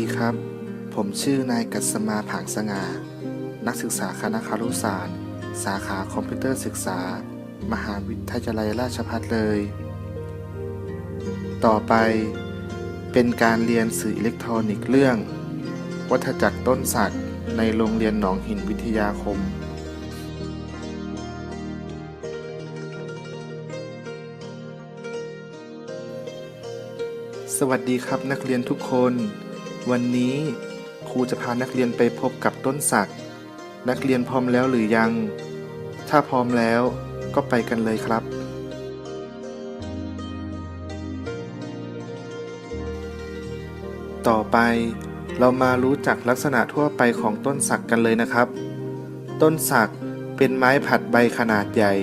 ดีครับ ผมชื่อนายกัสมาผางสง่า นักศึกษาคณะคารุศาสตร์ สาขาคอมพิวเตอร์ศึกษา มหาวิทยาลัยราชภัฏเลย ต่อไปเป็นการเรียนสื่ออิเล็กทรอนิกส์เรื่อง วัฏจักรต้นสักในโรงเรียนหนองหินวิทยาคม สวัสดีครับนักเรียนทุกคน วันนี้ครูจะพานักเรียนไปพบกับต้นสัก นักเรียนพร้อมแล้วหรือยัง ถ้าพร้อมแล้วก็ไปกันเลยครับ ต่อไปเรามารู้จักลักษณะทั่วไปของต้นสักกันเลยนะครับ ต้นสักเป็นไม้ผัดใบขนาดใหญ่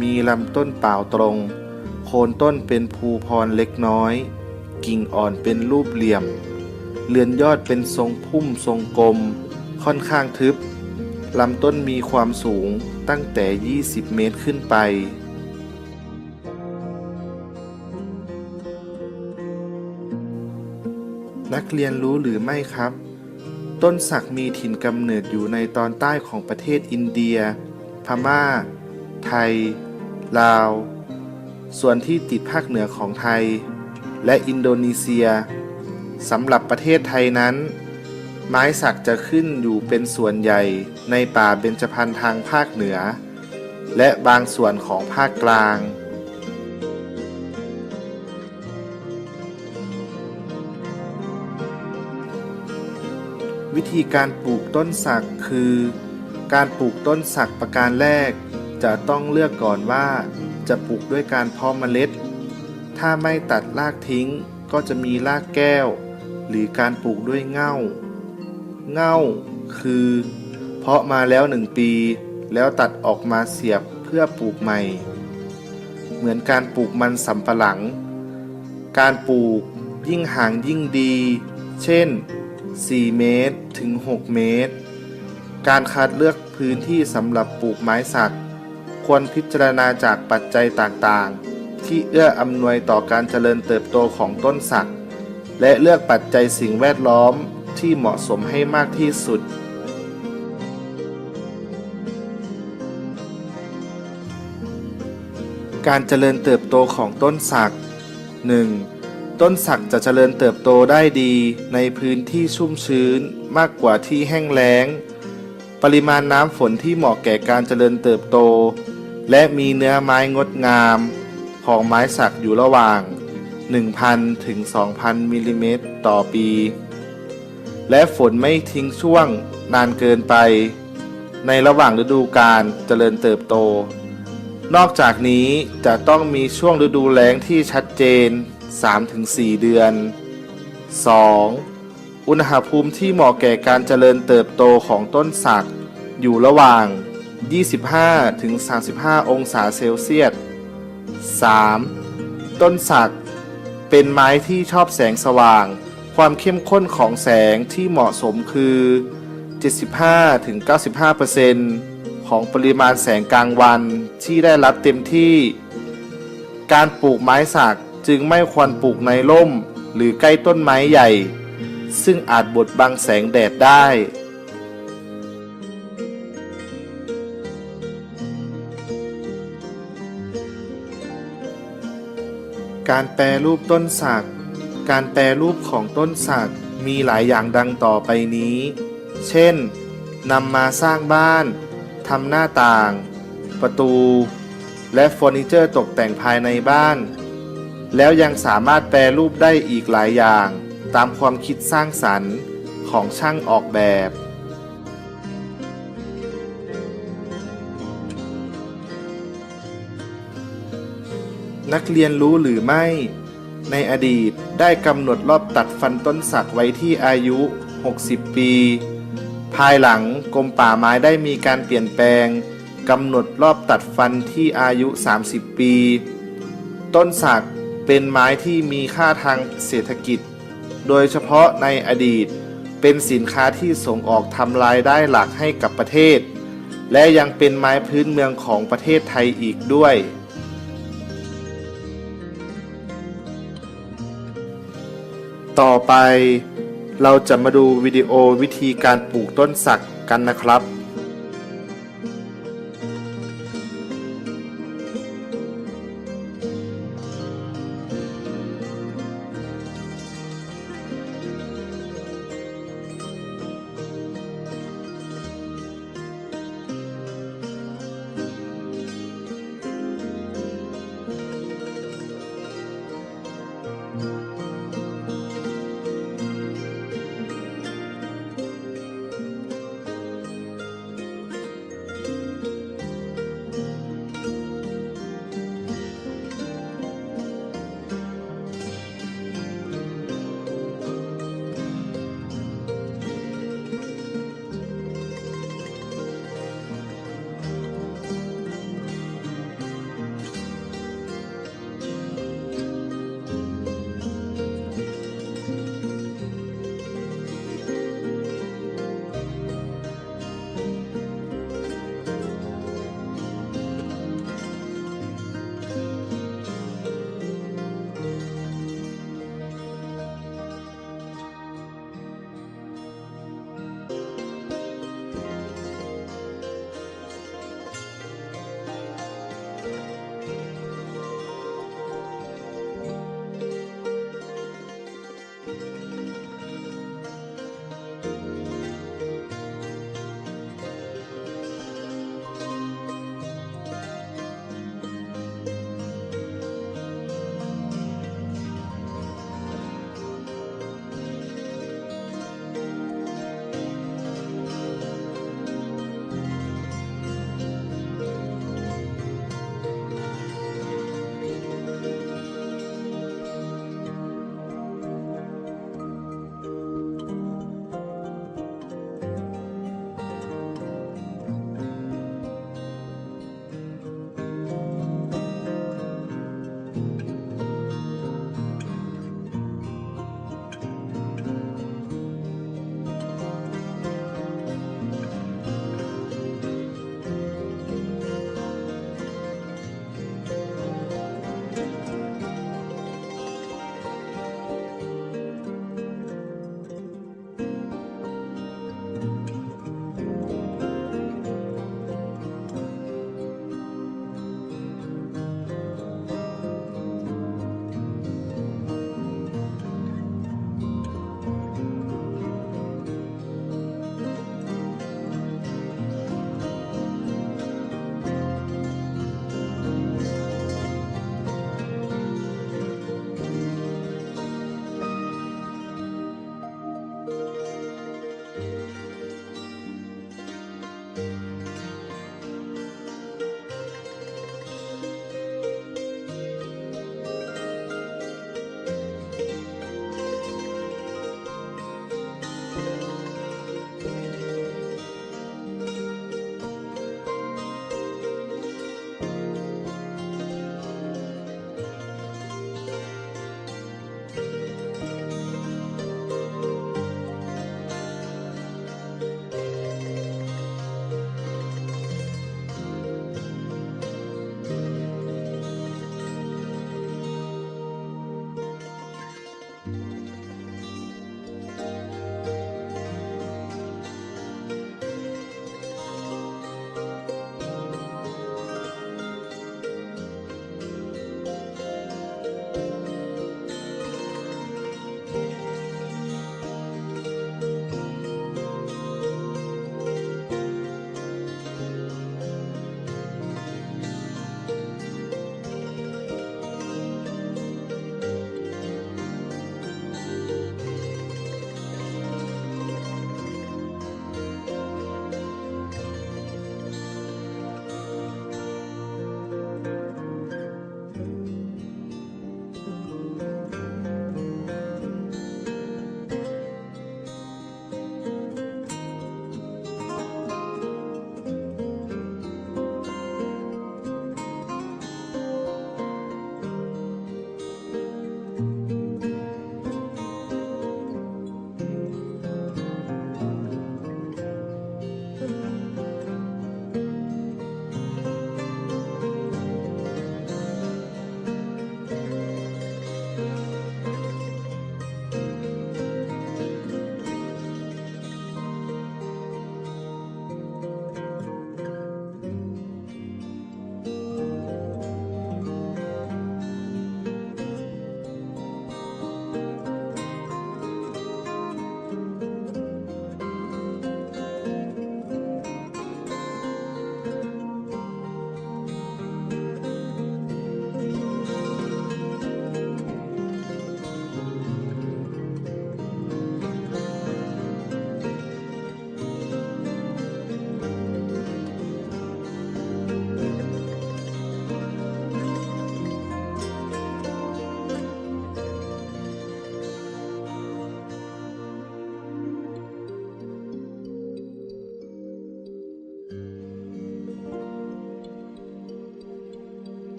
มีลำต้นเปล่าตรง โคนต้นเป็นภูพรเล็กน้อย กิ่งอ่อนเป็นรูปเหลี่ยม เรือนยอดเป็นทรงพุ่มทรงกลม ค่อนข้างทึบ ลำต้นมีความสูงตั้งแต่ 20 เมตรขึ้นไป นักเรียนรู้หรือไม่ครับ ต้นสักมีถิ่นกำเนิดอยู่ในตอนใต้ของประเทศอินเดีย พม่า ไทย ลาว ส่วนที่ติดภาคเหนือของไทย และอินโดนีเซีย สำหรับประเทศไทยนั้น ไม้สักจะขึ้นอยู่เป็นส่วนใหญ่ในป่าเบญจพรรณทางภาคเหนือ และบางส่วนของภาคกลางวิธีการปลูกต้นสักคือ การปลูกต้นสักประการแรก จะต้องเลือกก่อนว่า จะปลูกด้วยการเพาะเมล็ด ถ้าไม่ตัดรากทิ้งก็จะมีรากแก้ว หรือการปลูกด้วยเง่า เง่าคือ เพาะมาแล้วหนึ่งปี แล้วตัดออกมาเสียบเพื่อปลูกใหม่ เหมือนการปลูกมันสำปะหลัง การปลูกยิ่งห่างยิ่งดี เช่น 4 เมตรถึง 6 เมตร การคัดเลือกพื้นที่สำหรับปลูกไม้สัก ควรพิจารณาจากปัจจัยต่างๆ ที่เอื้ออำนวยต่อการเจริญเติบโตของต้นสัก และเลือกปัจจัยสิ่งแวดล้อมที่เหมาะสมให้มากที่สุด การเจริญเติบโตของต้นสัก 1. ต้นสักจะเจริญเติบโตได้ดีในพื้นที่ชุ่มชื้นมากกว่าที่แห้งแล้ง ปริมาณน้ำฝนที่เหมาะแก่การเจริญเติบโต และมีเนื้อไม้งดงาม ของไม้สักอยู่ระหว่าง 1,000 ถึง 2,000มิลลิเมตรต่อปี และฝนไม่ทิ้งช่วงนานเกินไป ในระหว่างฤดูกาลเจริญเติบโต นอกจากนี้จะต้องมีช่วงฤดูแล้งที่ชัดเจน 3-4 เดือน 2. อุณหภูมิที่เหมาะแก่การเจริญเติบโตของต้นสัก อยู่ระหว่าง 25-35 องศาเซลเซียส 3. ต้นสัก เป็นไม้ที่ชอบแสงสว่าง ความเข้มข้นของแสงที่เหมาะสมคือ 75-95%ของปริมาณแสงกลางวันที่ได้รับเต็มที่ การปลูกไม้สักจึงไม่ควรปลูกในร่ม หรือใกล้ต้นไม้ใหญ่ ซึ่งอาจบดบังแสงแดดได้ การแปรรูปต้นสัก การแปรรูปของต้นสักมีหลายอย่างดังต่อไปนี้ เช่นนำมาสร้างบ้านทำหน้าต่าง ประตู และเฟอร์นิเจอร์ตกแต่งภายในบ้าน แล้วยังสามารถแปรรูปได้อีกหลายอย่าง ตามความคิดสร้างสรรค์ของช่างออกแบบ นักเรียนรู้หรือไม่ ในอดีตได้กำหนดรอบตัดฟันต้นสักไว้ที่อายุ 60 ปี ภายหลังกรมป่าไม้ได้มีการเปลี่ยนแปลงกำหนดรอบตัดฟันที่อายุ 30 ปี ต้นสักเป็นไม้ที่มีค่าทางเศรษฐกิจ โดยเฉพาะในอดีตเป็นสินค้าที่ส่งออกทำรายได้หลักให้กับประเทศ และยังเป็นไม้พื้นเมืองของประเทศไทยอีกด้วย ต่อไป เราจะมาดูวิดีโอวิธีการปลูกต้นสักกันนะครับ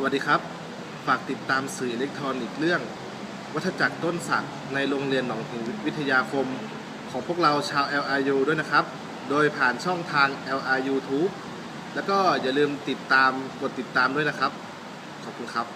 สวัสดีครับ ฝากติดตามสื่ออิเล็กทรอนิกส์เรื่อง วัฏจักรต้นสักในโรงเรียนหนองหินวิทยาคม ของพวกเราชาว LRU ด้วยนะครับ โดยผ่านช่องทาง LRU Tube แล้วก็อย่าลืมติดตามกดติดตามด้วยนะครับ ขอบคุณครับ